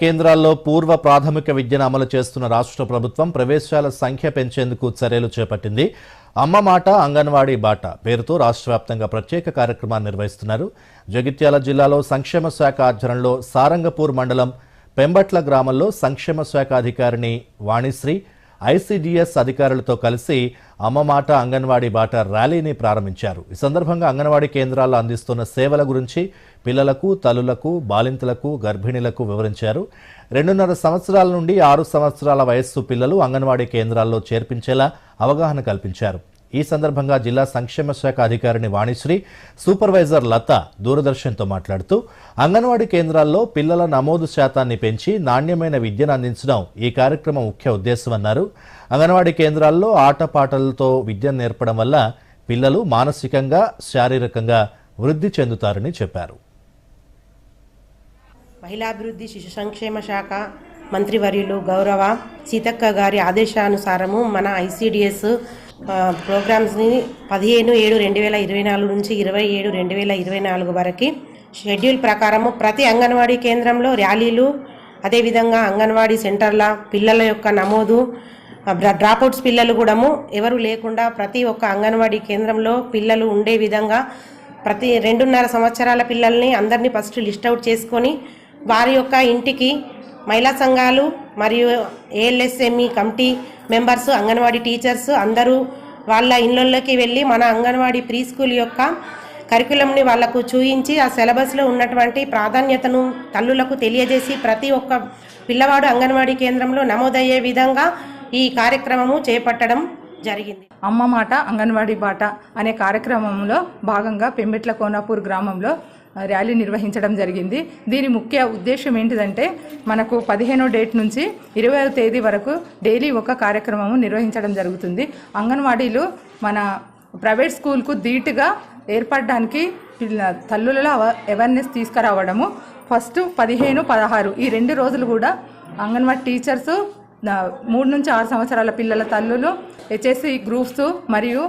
కేంద్రాల్లో పూర్వ ప్రాథమిక విద్యను అమలు చేస్తున్న రాష్ట్ర ప్రభుత్వం ప్రవేశాల సంఖ్య పెంచేందుకు చర్యలు చేపట్టింది. అమ్మ మాట అంగన్వాడీ బాట పేరుతో రాష్ట్ర వ్యాప్తంగా ప్రత్యేక కార్యక్రమాన్ని నిర్వహిస్తున్నారు. జగిత్యాల జిల్లాలో సంక్షేమ శాఖ ఆధ్వర్యంలో సారంగపూర్ మండలం పెంబట్ల గ్రామంలో సంక్షేమ శాఖ అధికారిని వాణిశ్రీ ఐసీడీఎస్ అధికారులతో కలిసి అమ్మ మాట అంగన్వాడీ బాట ర్యాలీని ప్రారంభించారు. ఈ సందర్భంగా అంగన్వాడీ కేంద్రాల్లో అందిస్తున్న సేవల గురించి పిల్లలకు తల్లులకు బాలింతలకు గర్భిణీలకు వివరించారు. రెండున్నర సంవత్సరాల నుండి ఆరు సంవత్సరాల వయస్సు పిల్లలు అంగన్వాడీ కేంద్రాల్లో చేర్పించేలా అవగాహన కల్పించారు. ఈ సందర్భంగా జిల్లా సంక్షేమ శాఖ అధికారిని వాణిశ్రీ సూపర్వైజర్ లత దూరదర్శన్తో మాట్లాడుతూ అంగన్వాడీ కేంద్రాల్లో పిల్లల నమోదు శాతాన్ని పెంచి నాణ్యమైన విద్యను అందించడం ఈ కార్యక్రమం ముఖ్య ఉద్దేశమన్నారు. అంగన్వాడీ కేంద్రాల్లో ఆటపాటలతో విద్యను నేర్పడం వల్ల పిల్లలు మానసికంగా శారీరకంగా వృద్ధి చెందుతారని చెప్పారు. మహిళాభివృద్ధి శిశు సంక్షేమ శాఖ మంత్రివర్యులు గౌరవ సీతక్క గారి ఆదేశానుసారము మన ఐసిడిఎస్ ప్రోగ్రామ్స్ని పదిహేను ఏడు రెండు వేల ఇరవై నాలుగు నుంచి ఇరవై ఏడు రెండు వేల ఇరవై నాలుగు వరకు షెడ్యూల్ ప్రకారము ప్రతి అంగన్వాడీ కేంద్రంలో ర్యాలీలు అదేవిధంగా అంగన్వాడీ సెంటర్ల పిల్లల యొక్క నమోదు డ్రాప్అవుట్స్ పిల్లలు కూడాము ఎవరు లేకుండా ప్రతి ఒక్క అంగన్వాడీ కేంద్రంలో పిల్లలు ఉండే విధంగా ప్రతి రెండున్నర సంవత్సరాల పిల్లల్ని అందరినీ ఫస్ట్ లిస్ట్ అవుట్ చేసుకొని వారి యొక్క ఇంటికి మహిళా సంఘాలు మరియు ALSME committee members Anganwadi teachers అందరూ వాళ్ళ ఇళ్ళల్లోకి వెళ్ళి మన అంగన్వాడీ ప్రీ స్కూల్ యొక్క కరికులంని వాళ్ళకు చూయించి ఆ సిలబస్లో ఉన్నటువంటి ప్రాధాన్యతను తల్లులకు తెలియజేసి ప్రతి ఒక్క పిల్లవాడు అంగన్వాడీ కేంద్రంలో నమోదయ్యే విధంగా ఈ కార్యక్రమము చేపట్టడం జరిగింది. అమ్మ మాట అంగన్వాడీ బాట అనే కార్యక్రమంలో భాగంగా పెంబెట్ల కోనాపూర్ గ్రామంలో ర్యాలీ నిర్వహించడం జరిగింది. దీని ముఖ్య ఉద్దేశం ఏంటిదంటే మనకు పదిహేనో డేట్ నుంచి ఇరవై తేదీ వరకు డైలీ ఒక కార్యక్రమము నిర్వహించడం జరుగుతుంది. అంగన్వాడీలు మన ప్రైవేట్ స్కూల్కు ధీటుగా ఏర్పడడానికి తల్లులలో అవ అవేర్నెస్ తీసుకురావడము. ఫస్ట్ పదిహేను పదహారు ఈ రెండు రోజులు కూడా అంగన్వాడీ టీచర్స్ మూడు నుంచి ఆరు సంవత్సరాల పిల్లల తల్లులు హెచ్ఎస్సి గ్రూప్స్ మరియు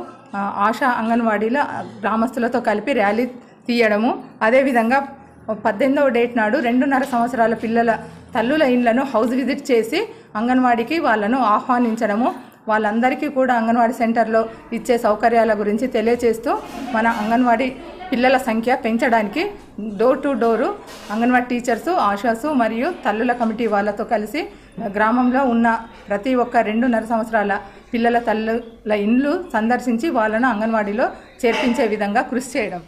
ఆశా అంగన్వాడీల గ్రామస్తులతో కలిపి ర్యాలీ తీయడము. అదేవిధంగా పద్దెనిమిదవ డేట్ నాడు రెండున్నర సంవత్సరాల పిల్లల తల్లుల ఇండ్లను హౌస్ విజిట్ చేసి అంగన్వాడీకి వాళ్ళను ఆహ్వానించడము. వాళ్ళందరికీ కూడా అంగన్వాడీ సెంటర్లో ఇచ్చే సౌకర్యాల గురించి తెలియజేస్తూ మన అంగన్వాడీ పిల్లల సంఖ్య పెంచడానికి door to door Anganwadi teachers ఆశాసు మరియు తల్లుల కమిటీ వాళ్ళతో కలిసి గ్రామంలో ఉన్న ప్రతి ఒక్క రెండున్నర సంవత్సరాల పిల్లల తల్లుల ఇండ్లు సందర్శించి వాళ్ళను అంగన్వాడీలో చేర్పించే విధంగా కృషి చేయడం.